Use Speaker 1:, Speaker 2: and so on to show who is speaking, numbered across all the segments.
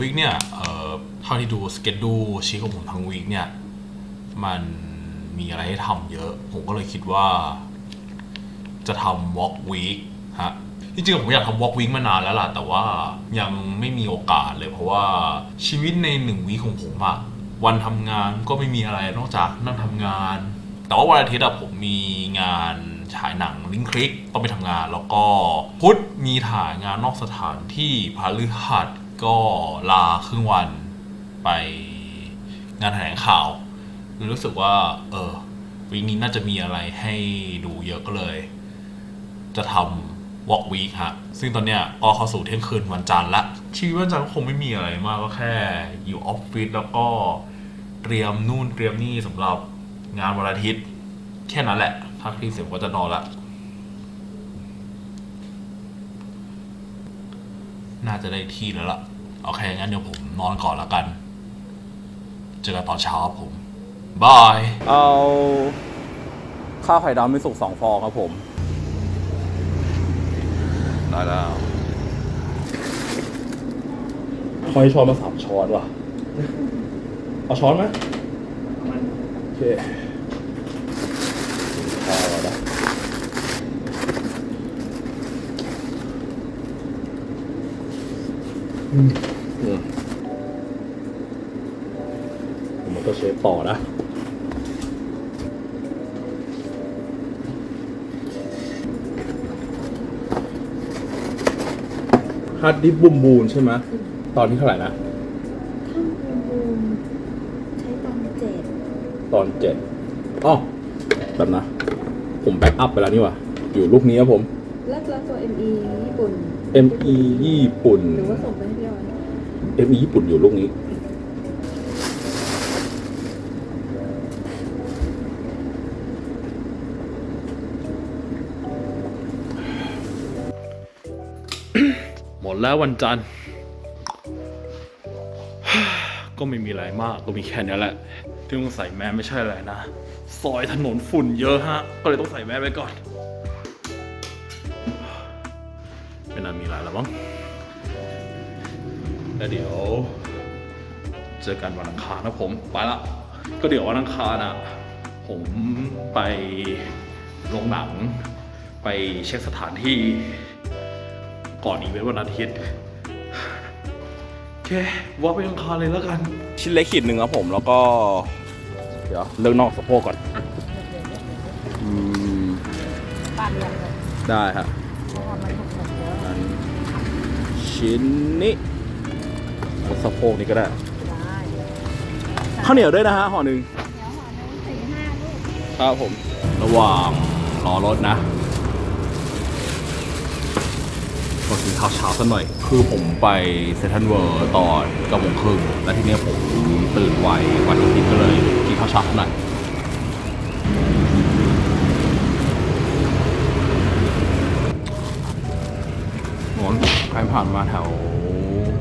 Speaker 1: วีคเนี่ยเอ่อเท่าที่ดูสเกจดูชีของผมทั้งวีคเนี่ย มันมีอะไรให้ทำเยอะ ผมก็เลยคิดว่า จะทำ walk week ฮะจริงๆผมอยากทำ walk week มานานแล้วล่ะ แต่ว่ายังไม่มีโอกาสเลย เพราะว่าชีวิตในหนึ่งวีของผมอะวันทำงานก็ไม่มีอะไรนอกจากนั่งทำงาน แต่ว่าวันอาทิตย์อะผมมีงานฉายหนังลิงคลิกต้องไปทำงาน แล้วก็พุธมีถ่ายงานนอกสถานที่พฤหัส ก็ลาครึ่งวันไปงานแถลงข่าวเลยรู้สึกว่า เออวีคนี้น่าจะมีอะไรให้ดูเยอะก็เลย จะทำ walk week ฮะ ซึ่งตอนเนี้ยก็เข้าสู่เที่ยงคืนวันจันทร์ละ ชีวิตวันจันทร์ก็คงไม่มีอะไรมากก็แค่ อยู่ออฟฟิศแล้วก็เตรียมนู่นเตรียมนี่สำหรับงานวันอาทิตย์ แค่นั้นแหละพักที่เสร็จก็จะนอนละน่าจะได้ที่แล้วล่ะ โอเค งั้นเดี๋ยวผมนอนก่อนแล้วกัน เจอกันตอนเช้าครับผม บาย
Speaker 2: เอาข้าวไข่ดาวไม่สุกสองฟองครับผม ได้แล้วคอยช้อนมาสามช้อนว่ะ เอาช้อนไหมโอเคข้าวแล้วนะอืมอืมมันก็เชฟ ต่อนะฮาร์ดดิสบูมบูนใช่ไหมตอนที่เท่าไหร่นะ
Speaker 3: ถ้าบูมบูมใช้ตอนเจ็ด
Speaker 2: ตอนเจ็ดอ๋อแบบนะ ผมแบ็กอัพไปแล้วนี่หว่า อยู่ลูกนี้ครับผม
Speaker 3: แล้วแล้วตัว ME ญี่ปุ่น
Speaker 2: ME ญี่ปุ่น
Speaker 3: หรือว่าส่งไปให้พี่ออย
Speaker 2: ME ญี่ปุ่นอยู่ลูกนี้
Speaker 1: ดแล้ววันจันทร์ก็ไม่มีอะไรมากก็มีแค่นี้แหละที่ต้องใส่แมสไม่ใช่อะไรนะ ซอยถนนฝุ่นเยอะฮะ ก็เลยต้องใส่แมสไว้ก่อนไม่น่ามีอะไรแล้วมั้งแล้วเดี๋ยว เจอกันวันอังคารนะผมไปละก็เดี๋ยววันอังคารนะผมไปโรงหนัง ไปเช็คสถานที่ ก่อนอีเวนต์วันอาทิตย์โอเคว่าไปยังคารเลยแล้วกัน
Speaker 2: ชิ้นเล็กขีดหนึ่งครับผมแล้วก็ เดี๋ยวเลือกนอกสะโพกก่อนอืม
Speaker 3: ปาดยังเลย
Speaker 2: ได้ครับ
Speaker 3: เพราะว่ามันถูกหมดเยอะ
Speaker 2: งั้นชิ้นนี้สะโพกนี้ก็ได้
Speaker 3: ได้
Speaker 2: ข้าวเหนียวด้วยนะฮะห่อหนึ่ง
Speaker 3: เดี๋ยวหอนึงสี่ห้าลูก
Speaker 2: ครับผม ระหว่างรอรถนะ ก็กินข้าวเช้าสักหน่อย คือผมไปเซนทรัลเวิร์ตอนเก้าโมงครึ่งแล้วทีเนี้ยผมตื่นไววันอาทิตย์ก็เลยกินข้าวเช้าสักหน่อยโอนใครผ่านมาแถว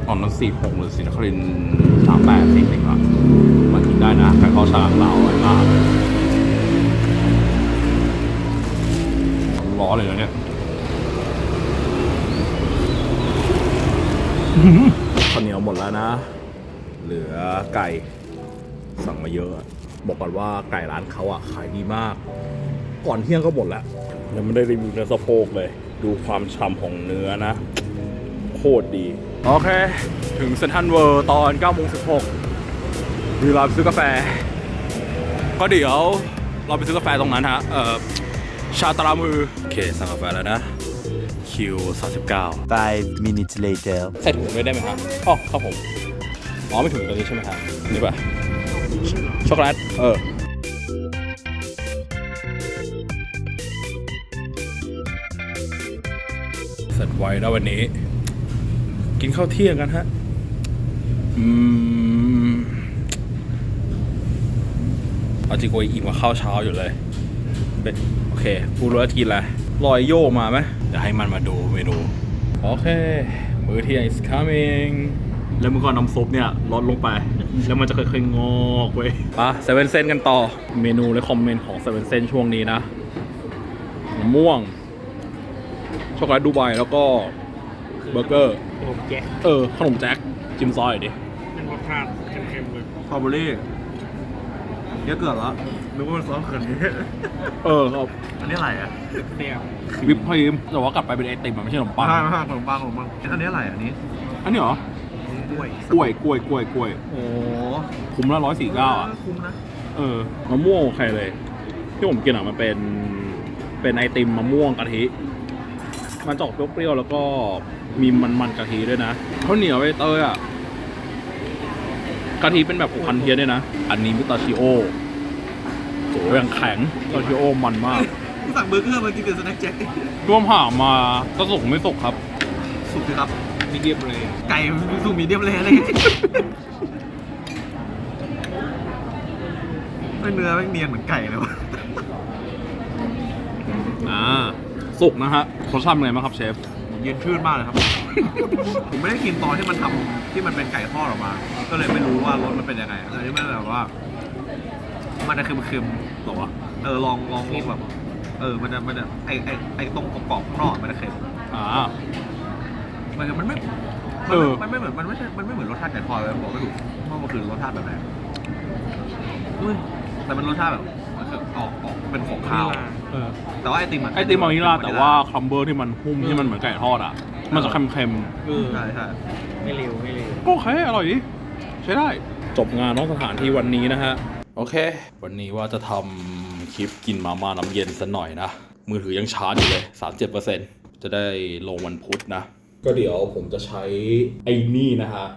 Speaker 2: ตอนนั้นสี่หกหรือศรีนครินสามแปดสี่สิบอะมากินได้นะไก่ข้าวฉลามเราอร่อยมากร้อนเลยนะเนี่ย ข้าวเหนียวหมดแล้วนะ เหลือไก่สั่งมาเยอะ บอกก่อนว่าไก่ร้านเขาอะขายดีมาก ก่อนเที่ยงก็หมดแล้วยังไม่ได้รีวิวเนื้อสะโพกเลย ดูความฉ่ำของเนื้อนะ โคตรดี โอเค ถึงเซนทรัลเวิร์ตอน9โมง16เวลาไปซื้อกาแฟ ก็เดี๋ยวเราไปซื้อกาแฟตรงนั้นฮะ เอ่อ ชาตรามือ โอเค สั่งกาแฟแล้วนะ คิว39
Speaker 4: Five minutes later.
Speaker 2: ใส่ถุงด้วยได้ไหมครับอ๋อครับผม อ๋อไม่ถุงตัวนี้ใช่ไหมครับ นี่ป่ะ ช็อกโกแลต เออ เสร็จไวนะวันนี้ กินข้าวเที่ยงกันฮะ อืมเอาจริงโอยอิ่มกว่าข้าวเช้าอยู่เลยเป็นโอเคพูดรู้ว่ากินอะไรลอยโยมาไหม เดี๋ยวให้มันมาดูเมนูโอเค มื้อเที่ยง is coming แล้วเมื่อก่อนน้ำซุปเนี่ยลดลงไป แล้วมันจะค่อยๆงอกเว้ยปะเซเว่นเซนกันต่อเมนูและคอมเมนต์ของเซเว่นเซนช่วงนี้นะมะม่วง ช็อกโกแลตดูไบแล้วก็เบอร์เกอร์
Speaker 1: ผมแกะ
Speaker 2: เออ ขนมแจ็ค จิ้มซอยดิ
Speaker 4: เป็นรสชาติเค็มๆเลย
Speaker 2: สตรอเบอรี่ เยอะเกินละ
Speaker 4: นึกว่ามันซอสเขือเทศ
Speaker 2: เออครับ
Speaker 4: อันนี้อะไรอะเปรี้ยว
Speaker 2: วิปครีมแต่ว่ากลับไปเป็นไอติมอะไม่ใช่ขนมปัง
Speaker 4: มากมากขนมปังขนมปังอันนี้อะไรอันนี้
Speaker 2: อันนี้เหรอ
Speaker 4: กล้วย
Speaker 2: กล้วยกล้วยกล้วยกล้วย
Speaker 4: โอ้
Speaker 2: คุ้มละร้อยสี่เก้าอะ
Speaker 4: คุ้มนะ
Speaker 2: เออมะม่วงโอเคเลย ที่ผมกินอะมันเป็นเป็นไอติมมะม่วงกะทิ มันจะออกเปรี้ยวๆแล้วก็มีมันๆกะทิด้วยนะข้าวเหนียวใบเตยอะ กะทิเป็นแบบผูกพันเทียนด้วยนะ อันนี้มิตาชิโอโหอย่างแข็งมิตาชิโอมันมาก
Speaker 4: สั่งเบอร์เกอร์มากินเป็นสแน็คแจ็ค
Speaker 2: ร่วมผ่ามาก็สุกไม่สุกครับ
Speaker 4: สุกสิครับ
Speaker 2: มีเดียมเลย
Speaker 4: ไก่สุกมีเดียมเลยอะไรเงี้ยไม่เนื้อไม่เนียนเหมือนไก่เลยวะ
Speaker 2: อ่าสุกนะฮะรสชาติเป็นไงบ้างครับเชฟ
Speaker 4: เย็นชื่นมากเลยครับ ผมไม่ได้กินตอนที่มันทำที่มันเป็นไก่ทอดออกมา ก็เลยไม่รู้ว่ารสมันเป็นยังไงอันนี้มันแบบว่า มันจะเค็มๆ
Speaker 2: หรอวะ
Speaker 4: เออลองลองลองแบบ เออมันจะมันจะไอไอไอตรงกรอบๆข้างนอกมันจะเค็ม
Speaker 2: อ่า
Speaker 4: มันมันไม่
Speaker 2: เออ
Speaker 4: มันไม่เหมือนมันไม่ใช่มันไม่เหมือนรสชาติไก่ทอดเลยบอกไม่ถูกว่ามันคือรสชาติแบบไหนอุ้ยแต่มันรสชาติแบบมันคือออกออกเป็นของคาว
Speaker 2: เออ
Speaker 4: แต่ว่าไอติมอะ
Speaker 2: ไอติมวานิลลาแต่ว่าครัมเบอร์ที่มันหุ้มที่มันเหมือนไก่ทอดอะ มันจะเค็ม
Speaker 4: ใช่ใช่
Speaker 5: ไม่เร็วไม่เร็ว
Speaker 2: ๆก็โอเคอร่อยดี ใช้ได้ จบงานนอกสถานที่วันนี้นะฮะ โอเค วันนี้ว่าจะทำคลิปกินมาม่าน้ำเย็นสักหน่อยนะ มือถือยังชาร์จอยู่เลย37%จะได้ลงวันพุธนะ ก็เดี๋ยวผมจะใช้ไอ้นี่นะฮะ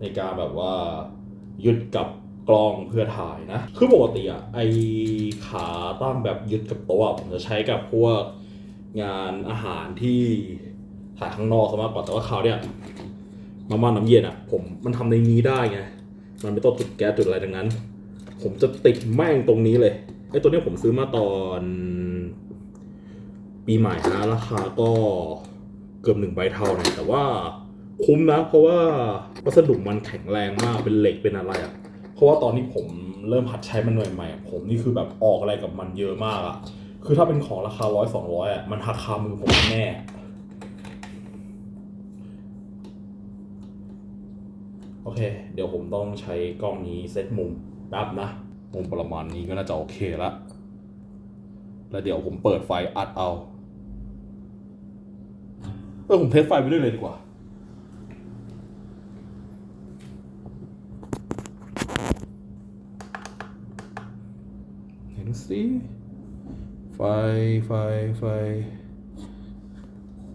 Speaker 2: ในการแบบว่ายึดกับกล้องเพื่อถ่ายนะ คือปกติอะไอขาตั้งแบบยึดกับโต๊ะอะผมจะใช้กับพวกงานอาหารที่ถ่ายข้างนอกซะมากกว่าแต่ว่าคราวเนี้ย มาม่าน้ำเย็นอะ ผมมันทำในนี้ได้ไง มันไม่ต้องจุดแก๊สจุดอะไรดังนั้น ผมจะติดแม่งตรงนี้เลยไอ้ตัวนี้ผมซื้อมาตอน ปีใหม่นะราคาก็เกือบหนึ่งใบเท่าเนี่ยแต่ว่าคุ้มนะ เพราะว่าวัสดุมันแข็งแรงมากเป็นเหล็กเป็นอะไรอะ่ะ เพราะว่าตอนนี้ผมเริ่มหัดใช้มันใหม่ๆผมนี่คือแบบออกอะไรกับมันเยอะมากอะ่ะ คือถ้าเป็นของราคาร้อยสองร้อยอะมันหักคามือผมแน่ โอ เค เดี๋ยวผมต้องใช้กล้องนี้เซตมุมแป๊บนะ มุมประมาณนี้ก็น่าจะโอเคละแล้วเดี๋ยวผมเปิดไฟอัดเอาเออผมเทสไฟไปด้วยเลยดีกว่าเห็นสิไฟ ไฟ ไฟ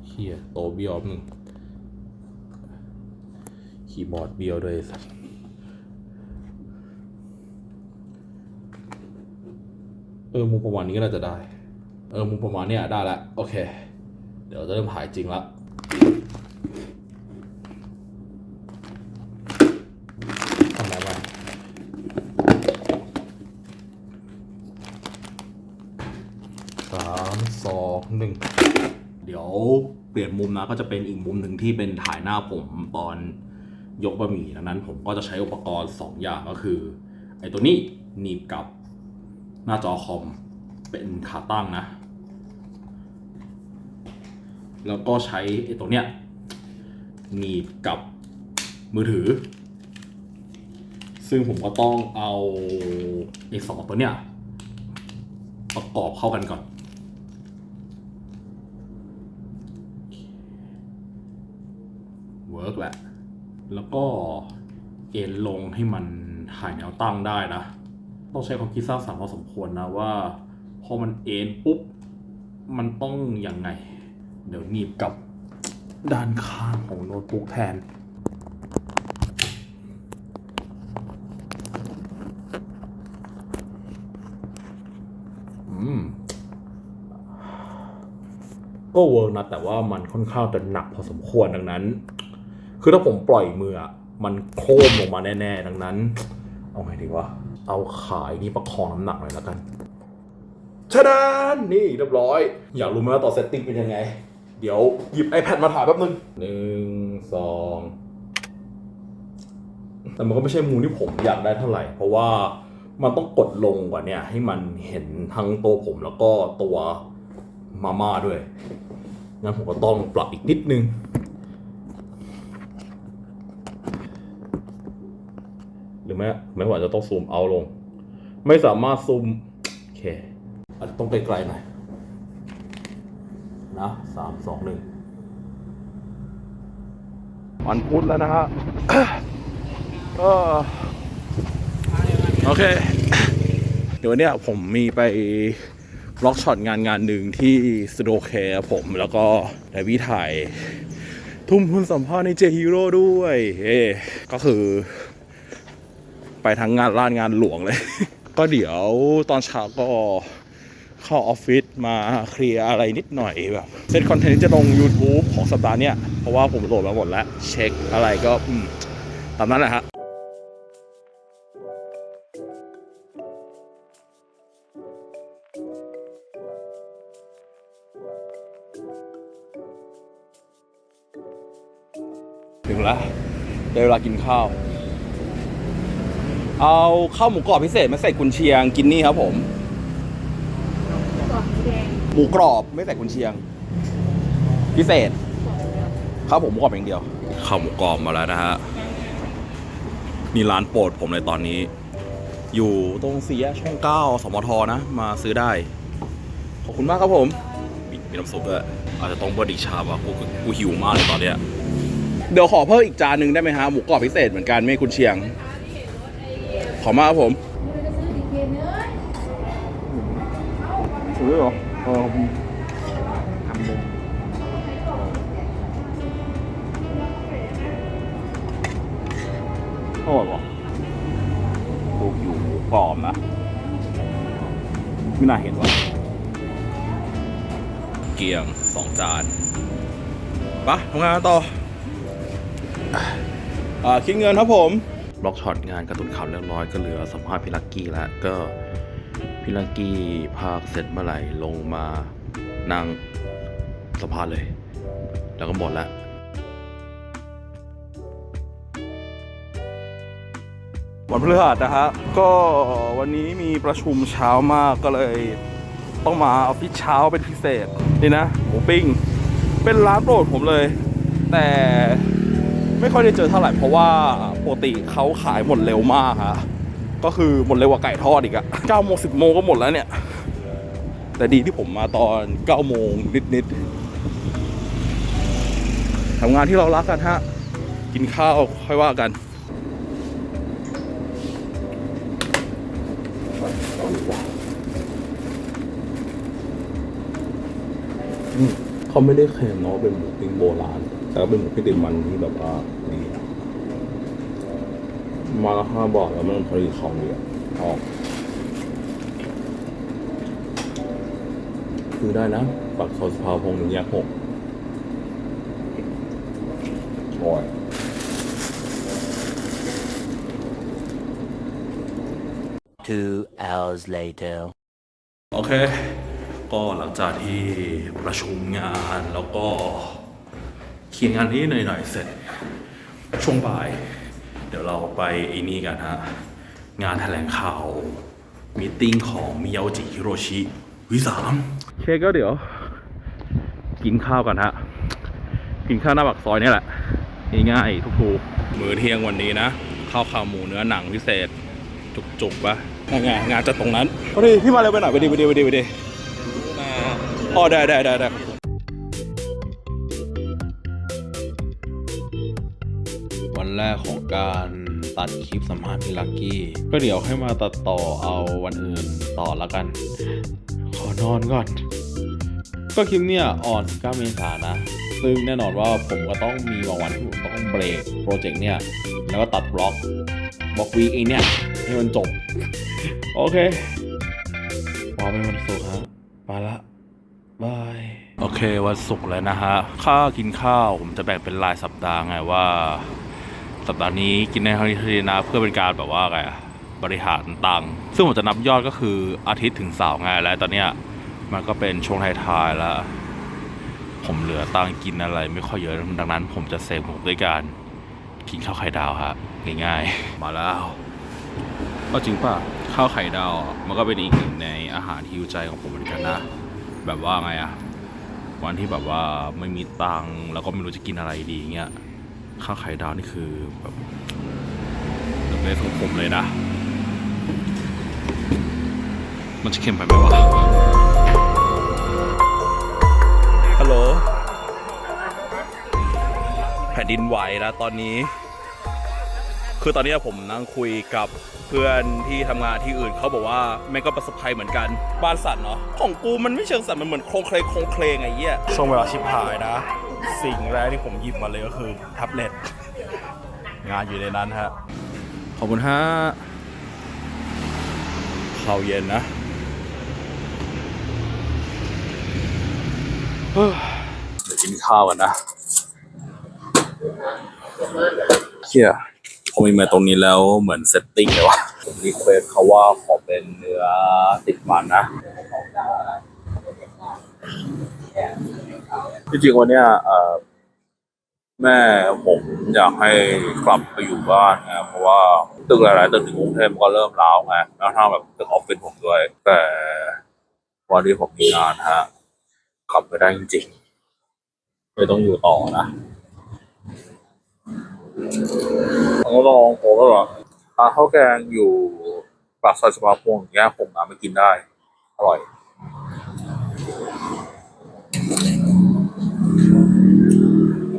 Speaker 2: เฮียโตเบี้ยวหนึ่ง คีย์บอร์ดเบี้ยวด้วยไอ้สัสเออมุมประมาณนี้ก็น่าจะได้ เออมุมประมาณเนี้ยได้ละโอเค เดี๋ยวจะเริ่มถ่ายจริงละทำอะไรสามสองหนึ่งเดี๋ยวเปลี่ยนมุมนะก็จะเป็นอีกมุมหนึ่งที่เป็นถ่ายหน้าผมตอน ยกบะหมี่ดังนั้น ผมก็จะใช้อุปกรณ์ 2 อย่างก็คือ ไอ้ตัวนี้หนีบกับหน้าจอคอมเป็นขาตั้งนะ แล้วก็ใช้ไอ้ตัวเนี้ยหนีบกับมือถือ ซึ่งผมก็ต้องเอาไอ้สองตัวเนี้ยประกอบเข้ากันก่อนเวิร์กแหละ แล้วก็เอ็นลงให้มันถ่ายแนวตั้งได้นะ ต้องใช้ความคิดสร้างสรรค์พอสมควรนะว่า พอมันเอ็นปุ๊บ มันต้องยังไง เดี๋ยวหนีบกับด้านข้างของโน้ตบุ๊กแทนอืมก็เวิร์กนะแต่ว่ามันค่อนข้างจะหนักพอสมควรดังนั้น คือถ้าผมปล่อยมืออะมันโครมลงมาแน่ๆ ดังนั้น เอาไงดีวะ เอาขายนี่ประคองน้ำหนักหน่อยแล้วกันชะดานนี่เรียบร้อย อยากรู้ไหมว่าต่อเซตติ้งเป็นยังไง เดี๋ยวหยิบ iPad มาถ่ายแป๊บนึงหนึ่งสองแต่มันก็ไม่ใช่มูลที่ผมอยากได้เท่าไหร่ เพราะว่ามันต้องกดลงกว่าเนี่ยให้มันเห็นทั้งตัวผมแล้วก็ตัวมาม่าด้วย งั้นผมก็ต้องปรับอีกนิดนึง รือไม่ไม่ว่าจะต้องซูมเอาลง ไม่สามารถซูมโอเคอาจจะต้องไกลๆหน่อยนะสามสองหนึ่งวันพุธแล้วนะฮะก็โอเค เดี๋ยววันนี้ผมมีไปล็อกช็อตงานงานหนึ่งที่สโดแคร์ผมแล้วก็ไดวิถ่าย ทุ่มทุนสัมภาษณ์ในเจฮีโร่ด้วยเฮ้ก็คือ ไปทั้งงานร้านงานหลวงเลย ก็เดี๋ยวตอนเช้าก็เข้าออฟฟิศมาเคลียร์อะไรนิดหน่อยแบบเซตคอนเทนต์จะลง YouTube ของสัปดาห์เนี้ยเพราะว่าผมโหลดมาหมดแล้ว เช็คอะไรก็ตามนั้นแหละฮะถึงแล้วได้เวลากินข้าว เอาข้าวหมูกรอบพิเศษไม่ใส่กุนเชียงกินนี่ครับผม
Speaker 3: กล่องแดง
Speaker 2: หมูกรอบไม่ใส่กุนเชียง พิเศษข้าวผมหมูกรอบอย่างเดียวข้าวหมูกรอบมาแล้วนะฮะนี่ร้านโปรดผมเลยตอนนี้ อยู่ตรงสี่แยกช่องเก้าสมทนะ มาซื้อได้ ขอบคุณมากครับผม มีมีน้ำซุปด้วยอาจจะต้องเบิร์ดอีกชามว่ะกูกูหิวมากเลยตอนเนี้ยเดี๋ยวขอเพิ่มอีกจานหนึ่งได้ไหมฮะหมูกรอบพิเศษเหมือนกันไม่กุนเชียง ขอบมากครับผมซื้อเหรอเออ
Speaker 4: ทำมุม
Speaker 2: อร่อยว่ะลูกอยู่หมูกรอบนะ ไม่น่าเห็นว่ะเกียงสองจานปะทำงานต่ออ่าคิดเงินครับผม บล็อกช็อตงานกระตุนข่าวเรียบร้อยก็เหลือสัมภาษณ์พี่ลักกี้แล้วก็พี่ลักกี้ภาคเสร็จเมื่อไหร่ลงมานั่งสัมภาษณ์เลย แล้วก็หมดล้ววันพฤหัสนะฮะก็วันนี้มีประชุมเช้ามากก็เลยต้องมาออฟฟิศเช้าเป็นพิเศษนี่นะหมูปิ้ง เป็นร้านโปรดผมเลย แต่ไม่ค่อยได้เจอเท่าไหร่เพราะว่า ปกติเขาขายหมดเร็วมากฮะก็คือหมดเร็วกว่าไก่ทอดอีกอะ9โมง10โมงก็หมดแล้วเนี่ย แต่ดีที่ผมมาตอน9โมงนิดๆทำงานที่เรารักกันฮะ กินข้าวค่อยว่ากันเขาไม่ได้เคลมเนาะเป็นหมูปิ้งโบราณ แต่ก็เป็นหมูปิ้งติดมันที่แบบว่าดี มาละห้าบาทแล้วมันพอดีคำเดียวออกซื้อได้นะปักซอยสภาพงหนึ่งแยกหกอร่อย
Speaker 5: Two hours later.
Speaker 2: โอเค ก็หลังจากที่ประชุมงานแล้วก็เขียนงานนี้หน่อยๆเสร็จช่วงบ่ายเดี๋ยวเราไปไอ้นี่กันฮะ งานแถลงข่าวมีตติ้งของมิยาจิฮิโรชิวิสามโอเคก็เดี๋ยว กินข้าวกันฮะ กินข้าวหน้าปากซอยนี่แหละง่ายๆทุกๆมื้อเที่ยงวันนี้นะข้าวขาหมูเนื้อหนังพิเศษ จุกๆปะงานงานจะตรงนั้นพอดีพี่มาเร็วไปหน่อยไปดีไปดีไปดีไปดีอ๋อได้ได้ได้ได้ แรกของการตัดคลิปสัมภาษณ์พี่ลักกี้ ก็เดี๋ยวให้มาตัดต่อเอาวันอื่นต่อละกัน ขอนอนก่อน ก็คลิปเนี่ยออน19เมษายนนะ ซึ่งแน่นอนว่าผมก็ต้องมีบางวันที่ผมต้องเบรกโปรเจกต์เนี่ย แล้วก็ตัดบล็อกบล็อกวีเองเนี่ย ให้มันจบ โอเคพอเป็นวันศุกร์ฮะไปละบายโอเควันศุกร์แล้วนะฮะ ค่ากินข้าวผมจะแบ่งเป็นรายสัปดาห์ไงว่า สัปดาห์นี้กินในเท่าที่นะเพื่อเป็นการแบบว่าไงบริหารตังค์ซึ่งผมจะนับยอดก็คืออาทิตย์ถึงเสาร์ไงแล้วตอนเนี้ยมันก็เป็นช่วงท้ายๆแล้ว ผมเหลือตังค์กินอะไร ไม่ค่อยเยอะดังนั้น ผมจะเซฟผมด้วยการกินข้าวไข่ดาวฮะง่ายๆมาแล้วก็จริงป่ะข้าวไข่ดาวมันก็เป็นอีกหนึ่งในอาหารฮิวใจของผมเหมือนกันนะ แบบว่าไงอะวันที่แบบว่าไม่มีตังค์แล้วก็ไม่รู้จะกินอะไรดีเงี้ย ข้าวไข่ดาวนี่คือแบบในทรงผมเลยนะ มันจะเค็มไปไหมวะ ฮัลโหล แผ่นดินไหวแล้วตอนนี้ คือตอนนี้ผมนั่งคุยกับเพื่อนที่ทำงานที่อื่นเขาบอกว่าแม่งก็ประสบภัยเหมือนกัน บ้านสั่นเนาะ ของกูมันไม่เชิงสั่นมันเหมือนโครงเคลงโครงเคลงไงเงี้ยช่วงเวลาชิบหายนะ สิ่งแรกที่ผมหยิบมาเลยก็คือแท็บเล็ตงานอยู่ในนั้นฮะ ขอบคุณฮะข้าวเย็นนะเฮ้ยเดี๋ยวกินข้าวกันนะเฮียพอมีมาตรงนี้แล้วเหมือนเซตติ้งเลยวะผมรีเควสเขาว่าขอเป็นเนื้อติดมันนะ จริงๆวันเนี้ยแม่ผมอยากให้กลับไปอยู่บ้านนะเพราะว่าตึกหลายๆตึกในกรุงเทพก็เริ่มร้าวไงแล้วถ้าแบบตึกออฟฟิศผมด้วย แต่วันนี้ผมมีงานฮะกลับไปได้จริงๆไม่ต้องอยู่ต่อนะผมก็ลองผมก็แบบร้านข้าวแกงอยู่ปากซอยสภาพวงอย่างเงี้ยผมมาไม่กินได้ อร่อย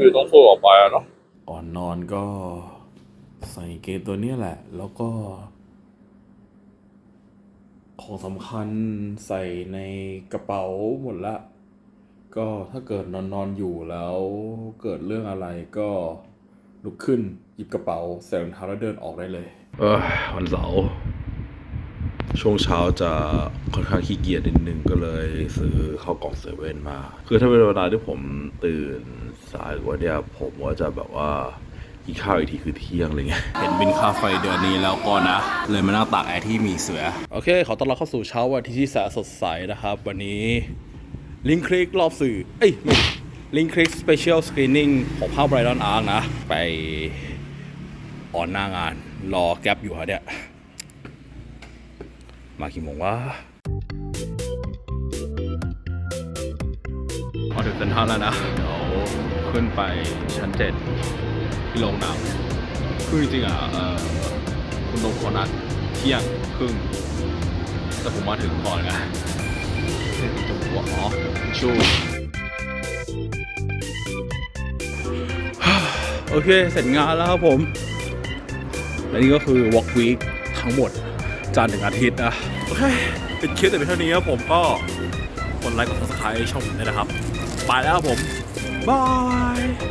Speaker 2: คือต้องพูดออกไปอะเนาะก่อนนอนก็ใส่เกงตัวเนี้ยแหละ แล้วก็ ของสำคัญใส่ในกระเป๋าหมดละ ก็ถ้าเกิดนอนนอนอยู่แล้วเกิดเรื่องอะไรก็ลุกขึ้นหยิบกระเป๋าใส่รองเท้าแล้วเดินออกได้เลย เออวันเสาร์ ช่วงเช้าจะค่อนข้างขี้เกียจนิดนึงก็เลยซื้อข้าวกล่องเซเว่นมา คือถ้าเป็นเวลาที่ผมตื่นสายกว่าเนี่ยผมก็จะแบบว่ากินข้าวอีกทีคือเที่ยงอะไรเงี้ย เห็นบินค่าไฟเดือนนี้แล้วก็นะ เลยมานั่งตากแอร์ที่มีเสือ โอเค ขอต้อนรับเข้าสู่เช้าวันอาที่ที่แสนสดใสนะครับ วันนี้ลิงคลิกรอบสื่อ เอ้ยไม่ลิงคลิกสเปเชียลสกรีนนิ่งของภาพไบรอนอาร์นะ ไปออนหน้างานรอแก๊ปอยู่ฮะเนี่ย มากี่โมงวะพอถึงเซ็นทรัลแล้วนะ เดี๋ยวขึ้นไปชั้นเจ็ดที่โรงหนังคือจริงๆอะคุณนงเขานัดเที่ยงครึ่งแต่ผมมาถึงก่อนไงจบหัวอ๋อชูโอเค เสร็จงานแล้วครับผม และนี่ก็คือ Walk Week ทั้งหมด จันทร์ถึงอาทิตย์นะโอเคเป็นคลิปแต่เพียงเท่านี้ครับผมก็กดไลค์กดซับสไครต์ช่องผมด้วยนะครับ ไปแล้วครับผม บาย